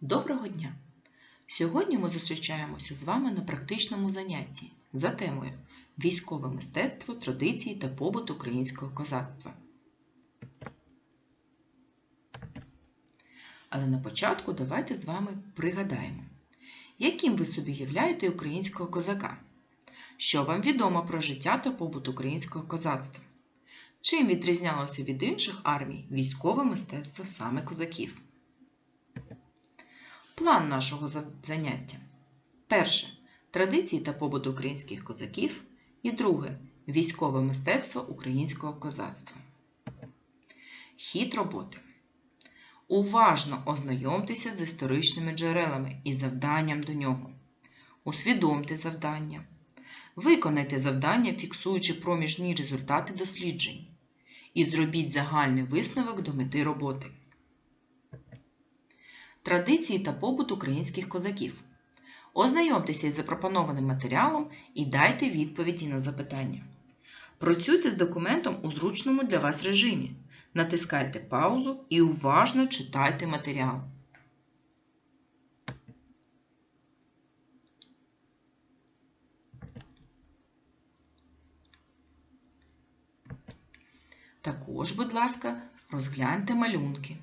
Доброго дня! Сьогодні ми зустрічаємося з вами на практичному занятті за темою Військове мистецтво, традиції та побут українського козацтва. Але на початку давайте з вами пригадаємо, яким ви собі являєте українського козака? Що вам відомо про життя та побут українського козацтва? Чим відрізнялося від інших армій військове мистецтво саме козаків? План нашого заняття. Перше. Традиції та побут українських козаків. І друге. Військове мистецтво українського козацтва. Хід роботи. Уважно ознайомтеся з історичними джерелами і завданням до нього. Усвідомте завдання. Виконайте завдання, фіксуючи проміжні результати досліджень. І зробіть загальний висновок до мети роботи. Традиції та побут українських козаків. Ознайомтеся із запропонованим матеріалом і дайте відповіді на запитання. Працюйте з документом у зручному для вас режимі. Натискайте паузу і уважно читайте матеріал. Також, будь ласка, розгляньте малюнки.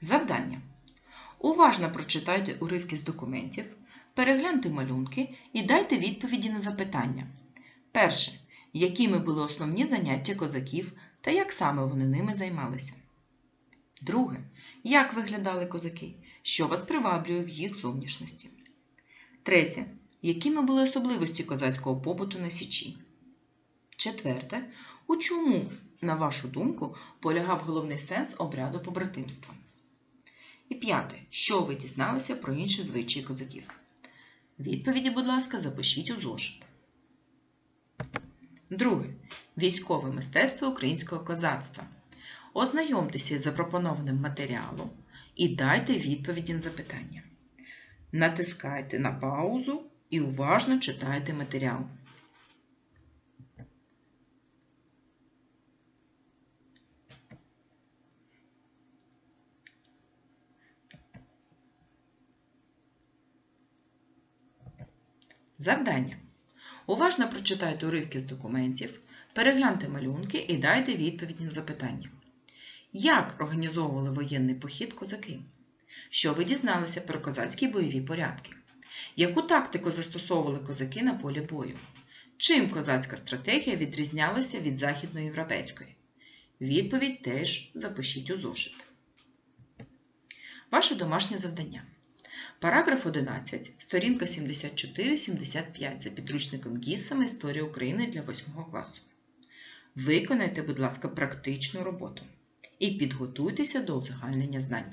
Завдання. Уважно прочитайте уривки з документів, перегляньте малюнки і дайте відповіді на запитання. Перше. Якими були основні заняття козаків та як саме вони ними займалися? Друге. Як виглядали козаки? Що вас приваблює в їх зовнішності? Третє. Якими були особливості козацького побуту на Січі? Четверте. У чому, на вашу думку, полягав головний сенс обряду побратимства? І п'яте. Що ви дізналися про інші звичаї козаків? Відповіді, будь ласка, запишіть у зошит. Друге. Військове мистецтво українського козацтва. Ознайомтеся із запропонованим матеріалом і дайте відповіді на запитання. Натискайте на паузу і уважно читайте матеріал. Завдання. Уважно прочитайте уривки з документів, перегляньте малюнки і дайте відповідь на запитання. Як організовували воєнний похід козаки? Що ви дізналися про козацькі бойові порядки? Яку тактику застосовували козаки на полі бою? Чим козацька стратегія відрізнялася від західноєвропейської? Відповідь теж запишіть у зошит. Ваше домашнє завдання. Параграф 11, сторінка 74-75 за підручником ГІСами Історія України для 8 класу. Виконайте, будь ласка, практичну роботу і підготуйтеся до узагальнення знань.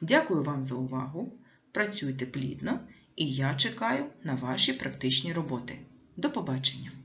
Дякую вам за увагу. Працюйте плідно і я чекаю на ваші практичні роботи. До побачення!